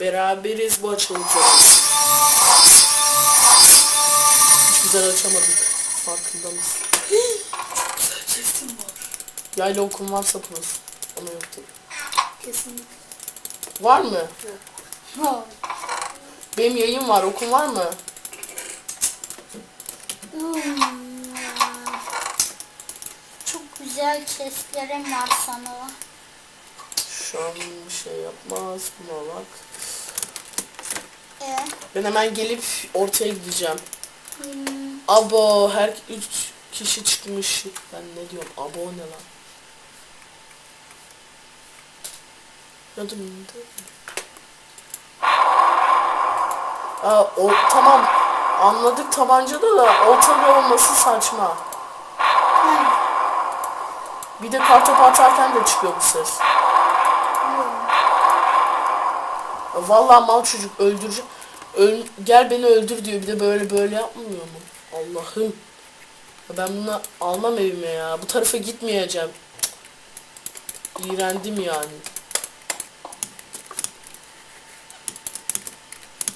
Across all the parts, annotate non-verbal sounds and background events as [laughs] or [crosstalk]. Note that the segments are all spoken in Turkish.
beraberiz bu açılımda. Hiç güzel açamadık. Farkında mısın? Sesim var. Yayla okum varsa burası. Ama yok tabii. Kesinlikle. Var mı? Ha. [laughs] Benim yayın var. Okum var mı? Hmm. Çok güzel keslerim var sana. Şu an şey yapmaz. Buna bak. E, Ben hemen gelip ortaya gideceğim. hmm, Abo her üç kişi çıkmış. Ben ne diyorum? Abo ne lan? Dur, dur. Aa, o tamam. Anladık tabancada da ortada olması saçma. ha, Bir de kartopu atarken de çıkıyor bu ses. yok. Vallahi mal çocuk öldüreceğim. Öl, gel beni öldür diyor. Bir de böyle böyle yapmıyor mu? Allah'ım. Ben bunu almam evime ya. Bu tarafa gitmeyeceğim. İğrendim yani.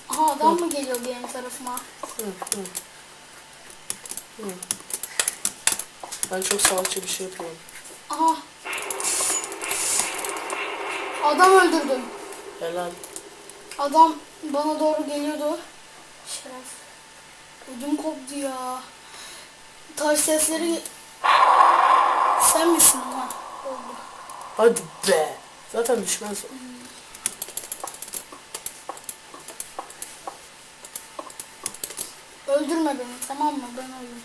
Aha adam mı geliyor benim tarafıma? Hı, hı. Hı. Ben çok salakça bir şey yapıyorum. Aha. Adam öldürdüm. Helal. Adam bana doğru geliyordu. Şeref. Ödüm koptu ya. Taş sesleri... Sen misin ha? Oldu. Hadi be. Zaten düşmez o. Öldürme beni tamam mı? Ben öldüm.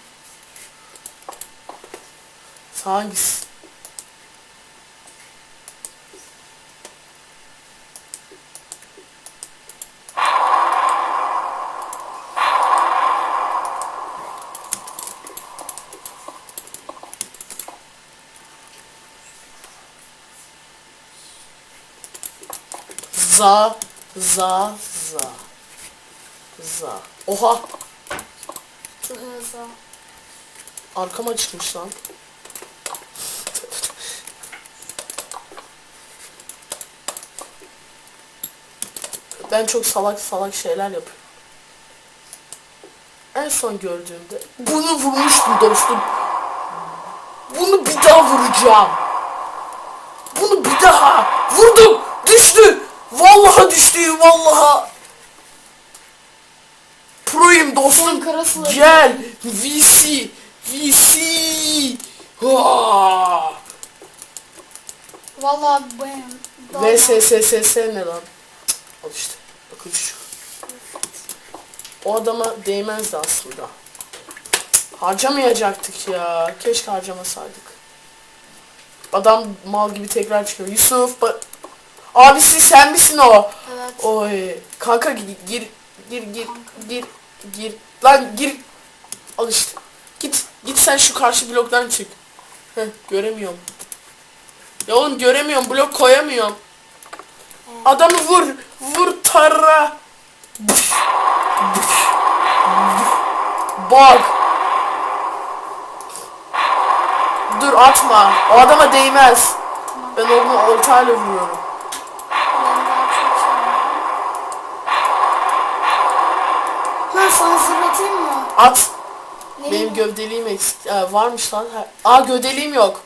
Sen hangisi? Za, za, za. Za. Oha! Çok hızlı. Arkama çıkmış lan. Ben çok salak salak şeyler yapıyorum. En son gördüğümde bunu vurmuştum dostum. Bunu bir daha vuracağım. Bunu bir daha vurdum. Düştü. Vallahi düştü. Vallahi. Proyum dostum. Gel. VC. VC. Vaa. Vallahi daha- VSSSS ne lan? Al işte. Bakın şu. O adama değmezdi aslında. Harcamayacaktık ya. Keşke harcamasaydık. Adam mal gibi tekrar çıkıyor. Yusuf ba- Abisi sen misin o? Evet. Oy. Kanka gir gir gir gir gir gir. Lan gir. Al işte. Git git sen şu karşı bloktan çık. Heh göremiyorum. Ya oğlum göremiyorum blok koyamıyorum. Adamı vur. Vur büf. Bak. Dur atma. O adama değmez. Ben onu oltayla vuruyorum. Ben daha çok sevmiyorum. Ha sana zırlatayım mı? At. Ne? Benim gövdeliğim eksik. Ee, varmış lan. Ha- Aa gövdeliğim yok.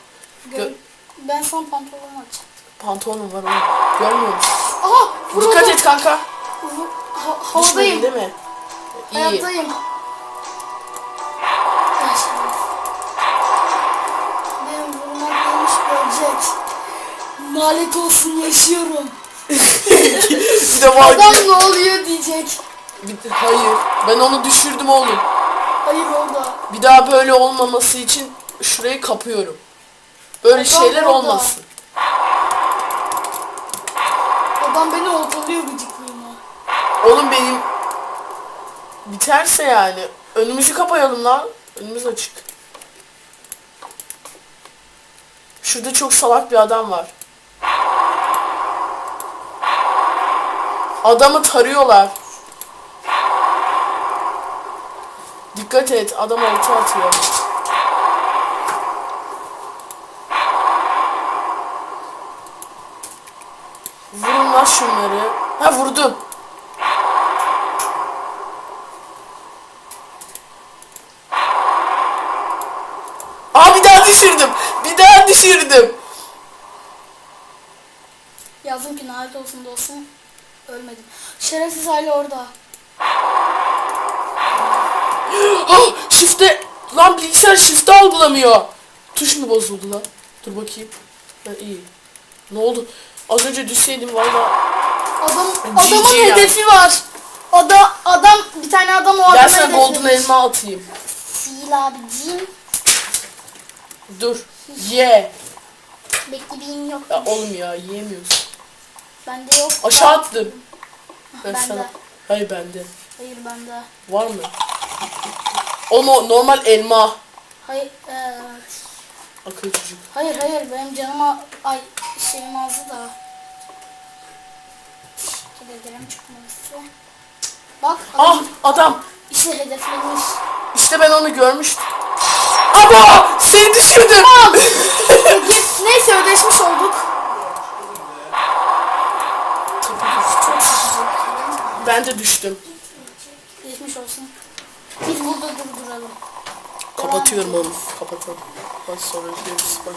Gö- ben sana pantolon açacağım. Pantolonum var oğlum. Görmüyor musun? Aha! Vuruldum. Dikkat et kanka. Vu- Ha, Düşmedin havadayım. değil mi? İyi. Hayattayım. Ay, şeref. Benim vurmak neymiş görecek. Nalet olsun yaşıyorum. [laughs] Bir de var Adam ne oluyor diyecek. Bir- Hayır. Ben onu düşürdüm oğlum. Hayır orada. Bir daha böyle olmaması için şurayı kapıyorum. Böyle Adam şeyler orada. olmasın. Adam beni ortalıyor gıcıklığına. Oğlum benim biterse yani önümüzü kapayalım lan. Önümüz açık. Şurada çok salak bir adam var. Adamı tarıyorlar. Dikkat et adam orta atıyor. Vurun lan şunları. Ha vurdum. Aa bir daha düşürdüm. Bir daha düşürdüm. Yazdım ki lanet olsun da olsun. Ölmedim. Şerefsiz hala orada. Ah shift'e lan bilgisayar shift'e algılamıyor. Tuş mu bozuldu lan? Dur bakayım. Ha iyi. Ne oldu? Az önce düşseydim valla. Adam, GG adamın yani. hedefi var. Ada, adam, bir tane adam o adamı Gel sana golden elma atayım. Sil abicim. Dur. Ye. Beklediğin yok. Ya oğlum ya yiyemiyorsun. Bende yok. Aşağı attım. Ben Bende. sana. Hayır bende. Hayır bende. Var mı? O normal elma. Hayır, evet. Akıllı çocuk. Hayır hayır benim canıma ay şeyim azdı da. Hedeflerim çıkması. Bak adam Ah adam. işte hedeflemiş. İşte ben onu görmüştüm. Ama seni düşürdüm. [laughs] Neyse ödeşmiş olduk. Çok sıkıcı. Ben de düştüm. Burada durduralım. Kapatıyorum onu. Kapatalım. Bak sonra görüşürüz. Bak.